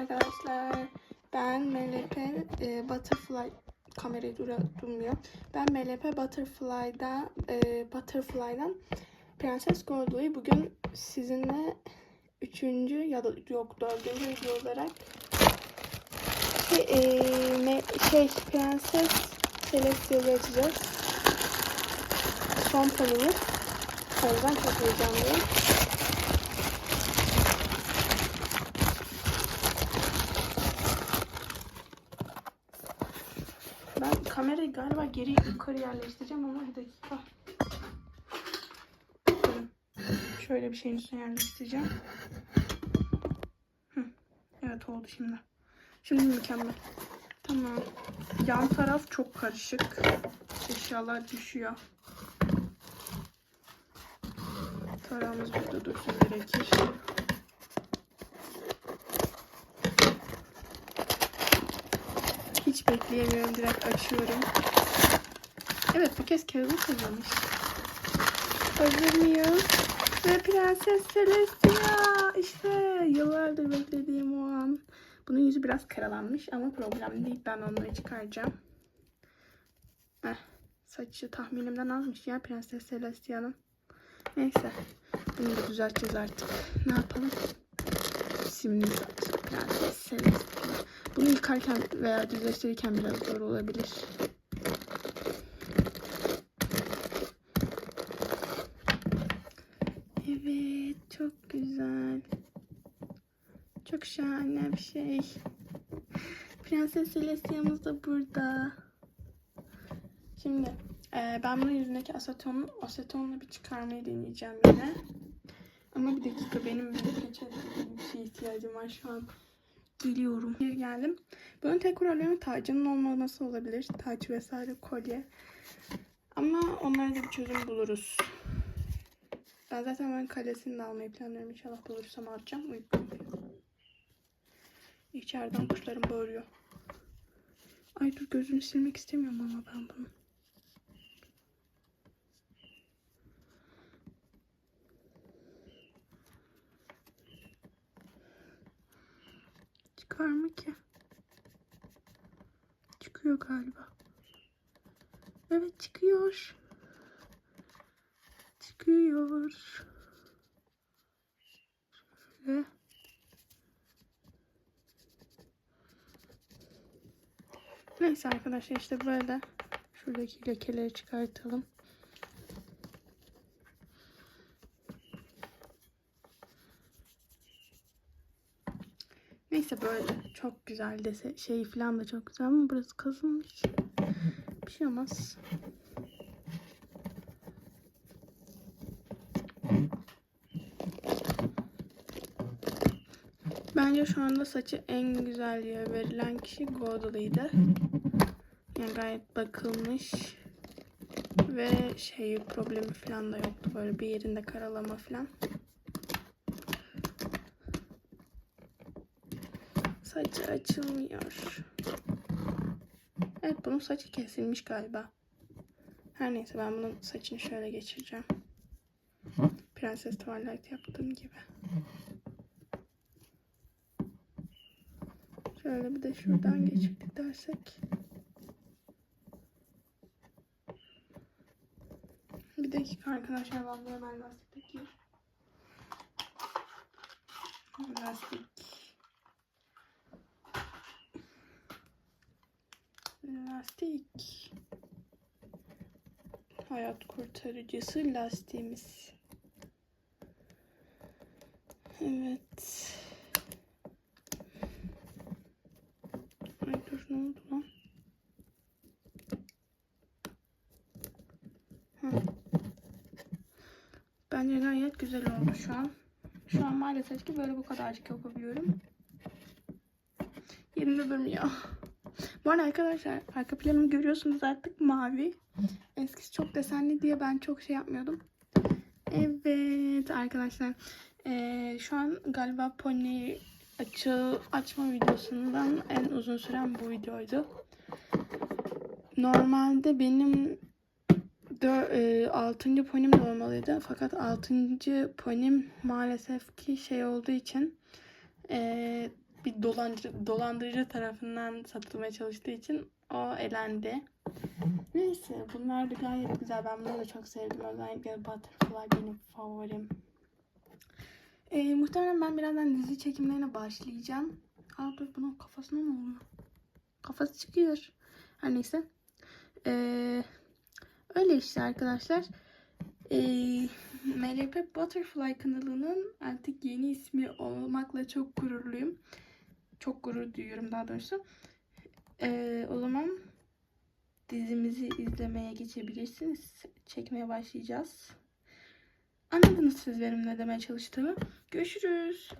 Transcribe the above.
arkadaşlar. Ben MLP e, Butterfly kamerayı durmuyor. Ben MLP Butterfly'da e, Butterfly'dan Prenses Goldway bugün sizinle üçüncü ya da yok dördüncü video olarak şey, e, ne, şey Prenses Celestial'ı açacağız. Son panımız. O yüzden çok heyecanlıyım. Ben kamerayı galiba geri yukarı yerleştireceğim ama bir dakika. Şöyle bir şeyin üstüne yerleştireceğim. Evet oldu şimdi. Şimdi mükemmel. Tamam. Yan taraf çok karışık. Eşyalar düşüyor. Tarağımız burada dursun gerekir. Bekleyemiyorum. Direkt açıyorum. Evet bu kez kağıdı kazanmış. Hazır mıyız? Ve Prenses Celestia. İşte yıllardır beklediğim o an. Bunun yüzü biraz karalanmış ama problem değil. Ben onları çıkaracağım. Heh, saçı tahminimden azmış ya Prenses Celestia'nın. Neyse. Bunu da düzelteceğiz artık. Ne yapalım? Simli saç. Prenses Celestia. Bunu yıkarken veya düzleştirirken biraz zor olabilir. Evet, çok güzel. Çok şahane bir şey. Prenses Celestia'mız da burada. Şimdi e, ben bunun yüzündeki asetonu, asetonla bir çıkarmayı deneyeceğim yine. Ama bir dakika benim bir peçete bir şeye ihtiyacım var şu an. Geliyorum. Geri geldim. Bunun tek problemi tacının olmaması olabilir. Taç vesaire kolye. Ama onlara da bir çözüm buluruz. Ben zaten ben kalesini de almayı planlıyorum. İnşallah bulursam alacağım. Uykum. İçeriden kuşlarım bağırıyor. Ay dur gözünü silmek istemiyorum ama ben bunu. Çıkar mı ki? Çıkıyor galiba. Evet çıkıyor. Çıkıyor. Şöyle. Neyse arkadaşlar işte böyle. Şuradaki lekeleri çıkartalım. Neyse böyle çok güzel dese şey falan da çok güzel ama burası kazılmış. Bir şey olmaz. Bence şu anda saçı en güzel diye verilen kişi Godal'ıydı. Yani gayet bakılmış ve şey problemi falan da yoktu böyle bir yerinde karalama falan. Saçı açılmıyor. Evet bunun saçı kesilmiş galiba. Her neyse ben bunun saçını şöyle geçireceğim. Prenses Twilight yaptığım gibi. Şöyle bir de şuradan geçirdik dersek. Bir dakika arkadaşlar ben bunu hemen lastik takayım. Lastik. Lastik. Hayat kurtarıcısı lastiğimiz. Evet. Ay dur ne oldu lan? Hı. Bence gayet güzel oldu şu an. Şu an maalesef ki böyle bu kadarcık yapabiliyorum. Yerinde durmuyor. Bu arada arkadaşlar arka planımı görüyorsunuz artık mavi. Eskisi çok desenli diye ben çok şey yapmıyordum. Evet arkadaşlar. Ee, şu an galiba pony açı açma videosundan en uzun süren bu videoydu. Normalde benim 6. ponim de olmalıydı. Fakat 6. ponim maalesef ki şey olduğu için e, bir dolandırıcı, dolandırıcı tarafından satılmaya çalıştığı için o elendi. Neyse bunlar da gayet güzel. Ben bunları da çok sevdim. Özellikle Butterfly benim favorim. Ee, muhtemelen ben birazdan dizi çekimlerine başlayacağım. Aa dur bunun kafasına ne oluyor? Kafası çıkıyor. Her neyse. Ee, öyle işte arkadaşlar. Ee, MLP Butterfly kanalının artık yeni ismi olmakla çok gururluyum. Çok gurur duyuyorum daha doğrusu. Ee, o zaman dizimizi izlemeye geçebilirsiniz. Çekmeye başlayacağız. Anladınız siz benim ne demeye çalıştığımı. Görüşürüz.